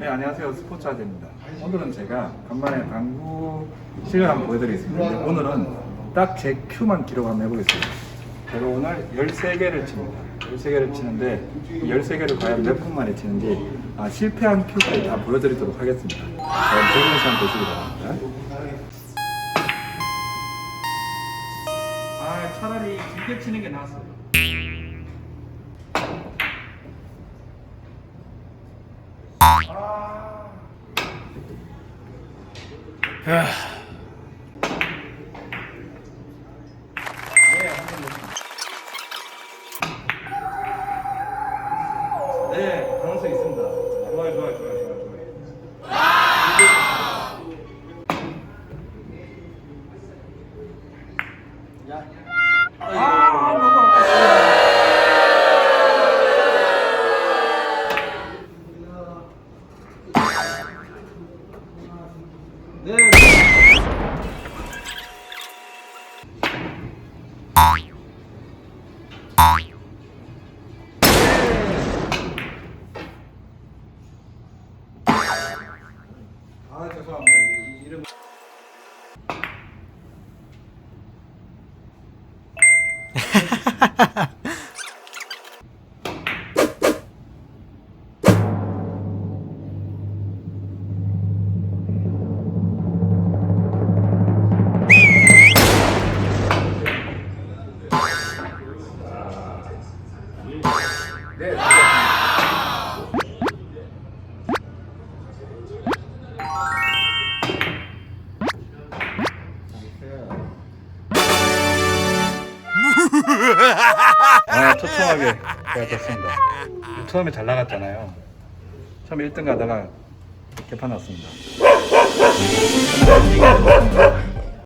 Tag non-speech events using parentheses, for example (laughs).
안녕하세요. 스포츠 아재입니다. 오늘은 제가 간만에 당구 실력 한번 보여드리겠습니다. 오늘은 딱 제 큐만 기록 한번 해보겠습니다. 제가 오늘 13개를 칩니다. 13개를 치는데 이 13개를 과연 몇 분 만에 치는지 아, 실패한 큐까지 다 보여드리도록 하겠습니다. 그럼 즐거운 시간 되시기 바랍니다. 아 차라리 길게 치는 게 나았어요 네, 가능성 있습니다. 네. 아, 죄송합니다. 이- (laughs) 네. 아, 초통하게 잘 됐습니다. 처음에 잘 나갔잖아요. 처음에 1등 가다가 개판 났습니다.